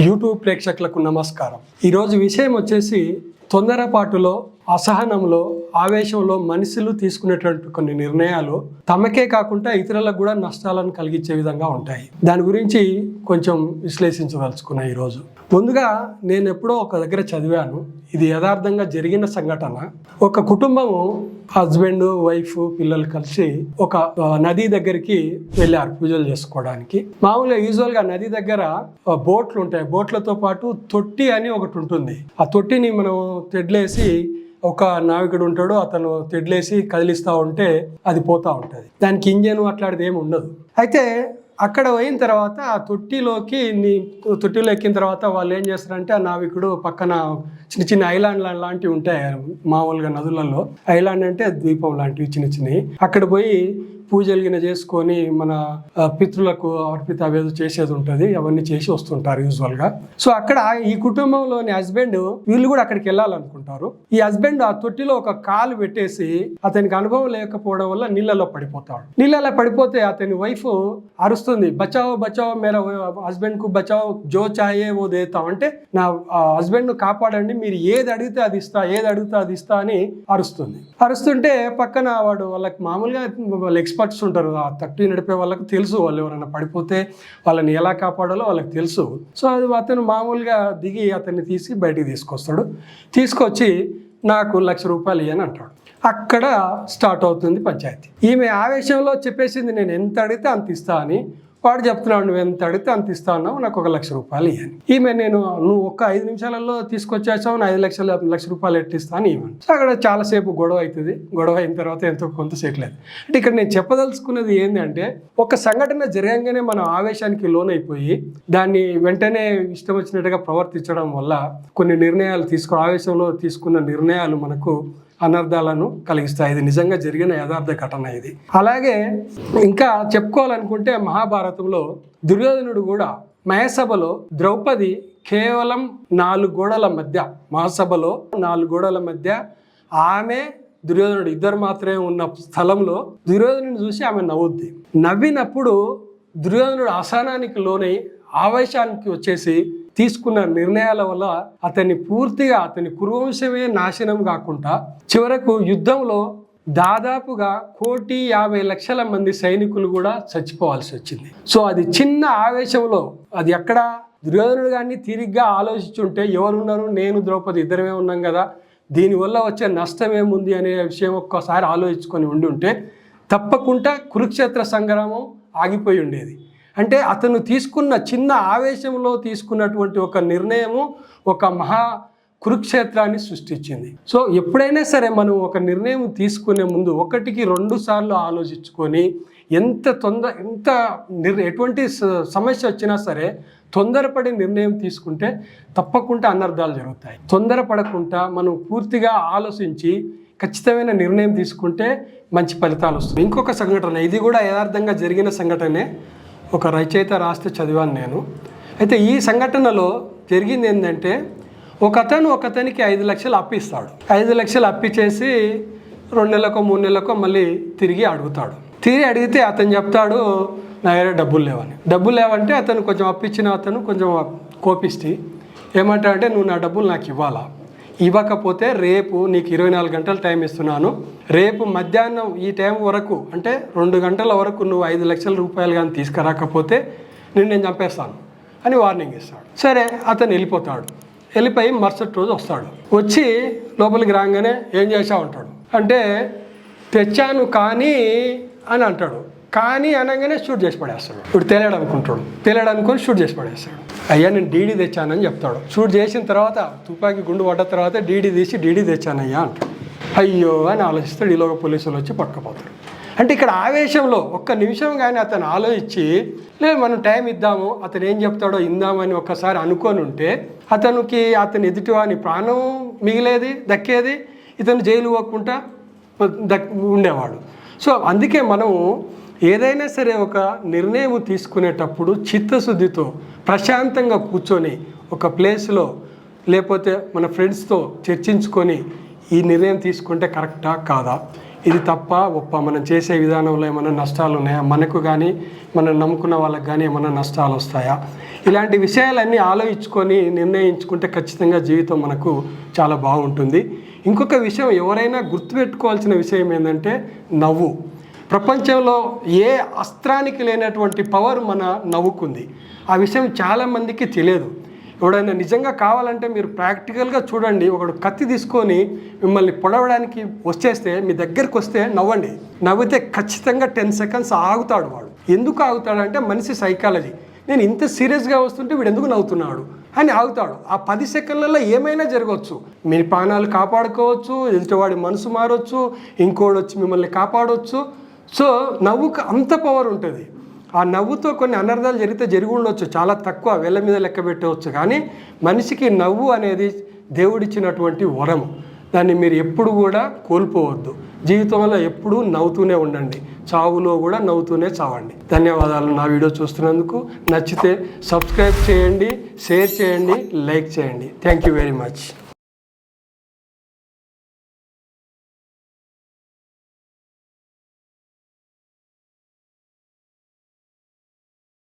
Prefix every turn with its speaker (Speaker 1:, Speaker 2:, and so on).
Speaker 1: YouTube ప్రేక్షకులకు నమస్కారం. ఈరోజు విషయం వచ్చేసి తొందరపాటులో అసహనంలో ఆవేశంలో మనుషులు తీసుకునేటువంటి కొన్ని నిర్ణయాలు తమకే కాకుండా ఇతరులకు కూడా నష్టాలను కలిగించే విధంగా ఉంటాయి. దాని గురించి కొంచెం విశ్లేషించదలుచుకున్నా ఈరోజు. ముందుగా నేను ఎప్పుడో ఒక దగ్గర చదివాను. ఇది యథార్థంగా జరిగిన సంఘటన. ఒక కుటుంబము హస్బెండ్ వైఫ్ పిల్లలు కలిసి ఒక నది దగ్గరికి వెళ్ళారు పూజలు చేసుకోవడానికి. మామూలుగా యూజువల్గా నది దగ్గర బోట్లు ఉంటాయి. బోట్లతో పాటు తొట్టి అని ఒకటి ఉంటుంది. ఆ తొట్టిని మనం తెడ్లేసి ఒక నావికుడు ఉంటాడు అతను తెడ్లేసి కదిలిస్తూ ఉంటే అది పోతూ ఉంటుంది. దానికి ఇంజన్ అట్లాంటిది ఏమి ఉండదు. అయితే అక్కడ పోయిన తర్వాత ఆ తొట్టిలోకి నీ తొట్టిలో ఎక్కిన తర్వాత వాళ్ళు ఏం చేస్తారంటే ఆ నావికుడు పక్కన చిన్న చిన్న ఐలాండ్ లాంటివి ఉంటాయి మామూలుగా నదులలో. ఐలాండ్ అంటే ద్వీపం లాంటివి చిన్న చిన్నవి. అక్కడ పోయి పూజలు గిన చేసుకొని మన పితృలకు అర్పిత అవేదో చేసేది ఉంటుంది. అవన్నీ చేసి వస్తుంటారు యూజువల్గా. సో అక్కడ ఈ కుటుంబంలోని హస్బెండ్ వీళ్ళు కూడా అక్కడికి వెళ్ళాలనుకుంటారు. ఈ హస్బెండ్ ఆ తొట్టిలో ఒక కాలు పెట్టేసి అతనికి అనుభవం లేకపోవడం వల్ల నీళ్ళలో పడిపోతాడు. నీళ్ళలో పడిపోతే అతని వైఫ్ అరుస్తుంది బచావో బచావో మేరా హస్బెండ్కు బచావో జో చాయే ఓ దేతా అంటే నా హస్బెండ్ను కాపాడండి మీరు ఏది అడిగితే అది ఇస్తా ఏది అడిగితే అది ఇస్తా అని అరుస్తుంది. అరుస్తుంటే పక్కన వాడు వాళ్ళకి మామూలుగా వాళ్ళు ఎక్స్పర్ట్స్ ఉంటారు. ఆ తట్టి నడిపే వాళ్ళకి తెలుసు వాళ్ళు ఎవరైనా పడిపోతే వాళ్ళని ఎలా కాపాడాలో వాళ్ళకి తెలుసు. సో అది అతను మామూలుగా దిగి అతన్ని తీసి బయటికి తీసుకొస్తాడు. తీసుకొచ్చి నాకు లక్ష రూపాయలు ఇవ్వని అంటాడు. అక్కడ స్టార్ట్ అవుతుంది పంచాయతీ. ఈమె ఆవేశంలో చెప్పేసింది నేను ఎంత అడిగితే అంత ఇస్తా అని వాడు చెప్తున్నాడు నువ్వు ఎంత అడిగితే అంత ఇస్తా ఉన్నావు నాకు ఒక లక్ష రూపాయలు ఇవ్వను ఈమె నేను నువ్వు ఒక్క ఐదు నిమిషాలలో తీసుకొచ్చేసావు నా ఐదు లక్షల లక్ష రూపాయలు ఎట్టిస్తాను ఇవ్వను. సో అక్కడ చాలాసేపు గొడవ అవుతుంది. గొడవ అయిన తర్వాత ఎంతో కొంత చేయట్లేదు అంటే ఇక్కడ నేను చెప్పదలుచుకున్నది ఏంటంటే ఒక సంఘటన జరగంగానే మనం ఆవేశానికి లోనైపోయి దాన్ని వెంటనే ఇష్టం వచ్చినట్టుగా ప్రవర్తించడం వల్ల కొన్ని నిర్ణయాలు తీసుకో ఆవేశంలో తీసుకున్న నిర్ణయాలు మనకు అనర్థాలను కలిగిస్తాయి. ఇది నిజంగా జరిగిన యథార్థ ఘటన ఇది. అలాగే ఇంకా చెప్పుకోవాలనుకుంటే మహాభారతంలో దుర్యోధనుడు కూడా మయసభలో ద్రౌపది కేవలం నాలుగు గోడల మధ్య మహాసభలో నాలుగు గోడల మధ్య ఆమె దుర్యోధనుడు ఇద్దరు మాత్రమే ఉన్న స్థలంలో దుర్యోధనుని చూసి ఆమె నవ్వుద్ది. నవ్వినప్పుడు దుర్యోధనుడు అసహనానికి లోనై ఆవేశానికి వచ్చేసి తీసుకున్న నిర్ణయాల వల్ల అతన్ని పూర్తిగా అతని కురువంశమే నాశనం కాకుండా చివరకు యుద్ధంలో దాదాపుగా కోటి యాభై లక్షల మంది సైనికులు కూడా చచ్చిపోవాల్సి వచ్చింది. సో అది చిన్న ఆవేశంలో అది ఎక్కడ? దుర్యోధనుడు గారిని తిరిగ్గా ఆలోచించుంటే ఎవరున్నారు? నేను ద్రౌపది ఇద్దరమే ఉన్నాం కదా. దీనివల్ల వచ్చే నష్టం ఏముంది అనే విషయం ఒక్కసారి ఆలోచించుకొని ఉండి ఉంటే తప్పకుండా కురుక్షేత్ర సంగ్రామం ఆగిపోయి ఉండేది. అంటే అతను తీసుకున్న చిన్న ఆవేశంలో తీసుకున్నటువంటి ఒక నిర్ణయము ఒక మహా కురుక్షేత్రాన్ని సృష్టించింది. సో ఎప్పుడైనా సరే మనం ఒక నిర్ణయం తీసుకునే ముందు ఒకటికి రెండు సార్లు ఆలోచించుకొని ఎంత తొందర ఎంత నిర్ ఎటువంటి స- సమస్య వచ్చినా సరే తొందరపడి నిర్ణయం తీసుకుంటే తప్పకుండా అనర్థాలు జరుగుతాయి. తొందరపడకుండా మనం పూర్తిగా ఆలోచించి ఖచ్చితమైన నిర్ణయం తీసుకుంటే మంచి ఫలితాలు వస్తాయి. ఇంకొక సంఘటన ఇది కూడా యథార్థంగా జరిగిన సంఘటనే. ఒక రచయిత రాస్తే చదివాను నేను. అయితే ఈ సంఘటనలో జరిగింది ఏంటంటే ఒక అతను ఐదు లక్షలు అప్పిస్తాడు ఐదు లక్షలు అప్పిచ్చేసి రెండు నెలలకో మూడు నెలలకో మళ్ళీ తిరిగి అడుగుతాడు. తిరిగి అడిగితే అతను చెప్తాడు నా దగ్గర డబ్బులు లేవని. డబ్బులు లేవంటే అతను కొంచెం అప్పిచ్చిన అతను కొంచెం కోపిస్తే ఏమంటాడంటే నువ్వు నా డబ్బులు నాకు ఇవ్వాలా? ఇవ్వకపోతే రేపు నీకు ఇరవై నాలుగు గంటలు టైం ఇస్తున్నాను. రేపు మధ్యాహ్నం ఈ టైం వరకు అంటే రెండు గంటల వరకు నువ్వు ఐదు లక్షల రూపాయలు కానీ తీసుకురాకపోతే నేను నేను చంపేస్తాను అని వార్నింగ్ ఇస్తాడు. సరే అతను వెళ్ళిపోతాడు. వెళ్ళిపోయి మరుసటి రోజు వస్తాడు. వచ్చి లోపలికి రాగానే ఏం చేసావు అంటాడు. అంటే తెచ్చాను కానీ అని అంటాడు. కానీ అనగానే షూట్ చేసి పడేస్తాడు. ఇప్పుడు తేలాడు అనుకుంటాడు. తేలాడు అనుకొని షూట్ చేసి పడేస్తాడు. అయ్యా నేను డీడీ తెచ్చానని చెప్తాడు. షూట్ చేసిన తర్వాత తుపాకీ గుండు పడ్డ తర్వాత డీడీ తీసి డీడీ తెచ్చానయ్యా అంటాడు. అయ్యో అని ఆలోచిస్తాడు. ఈలోగా పోలీసులు వచ్చి పట్టుకుపోతాడు అంటే ఇక్కడ ఆవేశంలో ఒక్క నిమిషం కానీ అతను ఆలోచించి లేదు మనం టైం ఇద్దాము. అతను ఏం చెప్తాడో ఇందామని ఒక్కసారి అనుకొని ఉంటే అతనికి అతని ఎదుటివాని ప్రాణం మిగిలేది దక్కేది? ఇతను జైలు పోకుండా దక్ ఉండేవాడు. సో అందుకే మనము ఏదైనా సరే ఒక నిర్ణయం తీసుకునేటప్పుడు చిత్తశుద్ధితో ప్రశాంతంగా కూర్చొని ఒక ప్లేస్లో లేకపోతే మన ఫ్రెండ్స్తో చర్చించుకొని ఈ నిర్ణయం తీసుకుంటే కరెక్టా కాదా? ఇది తప్ప ఒప్ప. మనం చేసే విధానంలో ఏమైనా నష్టాలు ఉన్నాయా మనకు కానీ మనం నమ్ముకున్న వాళ్ళకి కానీ ఏమైనా నష్టాలు వస్తాయా ఇలాంటి విషయాలన్నీ ఆలోచించుకొని నిర్ణయించుకుంటే ఖచ్చితంగా జీవితం మనకు చాలా బాగుంటుంది. ఇంకొక విషయం ఎవరైనా గుర్తుపెట్టుకోవాల్సిన విషయం ఏంటంటే నవ్వు. ప్రపంచంలో ఏ అస్త్రానికి లేనటువంటి పవర్ మన నవ్వుకుంది. ఆ విషయం చాలామందికి తెలియదు. ఎవడైనా నిజంగా కావాలంటే మీరు ప్రాక్టికల్గా చూడండి. ఒకడు కత్తి తీసుకొని మిమ్మల్ని పొడవడానికి వచ్చేస్తే మీ దగ్గరికి వస్తే నవ్వండి. నవ్వితే ఖచ్చితంగా టెన్ సెకండ్స్ ఆగుతాడు వాడు. ఎందుకు ఆగుతాడంటే మనిషి సైకాలజీ. నేను ఇంత సీరియస్గా వస్తుంటే వీడు ఎందుకు నవ్వుతున్నాడు? అని ఆగుతాడు. ఆ పది సెకండ్లలో ఏమైనా జరగవచ్చు మీ ప్రాణాలు కాపాడుకోవచ్చు ఎదుటివాడి మనసు మారొచ్చు ఇంకోటి వచ్చి మిమ్మల్ని కాపాడవచ్చు సో నవ్వుకు అంత పవర్ ఉంటుంది. ఆ నవ్వుతో కొన్ని అనర్థాలు జరిగితే జరిగి ఉండొచ్చు చాలా తక్కువ వేళ్ళ మీద లెక్క పెట్టవచ్చు. కానీ మనిషికి నవ్వు అనేది దేవుడిచ్చినటువంటి వరం. దాన్ని మీరు ఎప్పుడు కూడా కోల్పోవద్దు. జీవితంలో ఎప్పుడూ నవ్వుతూనే ఉండండి. చావులో కూడా నవ్వుతూనే చావండి. ధన్యవాదాలు. నా వీడియో చూస్తున్నందుకు నచ్చితే సబ్స్క్రైబ్ చేయండి షేర్ చేయండి లైక్ చేయండి. Thank you very much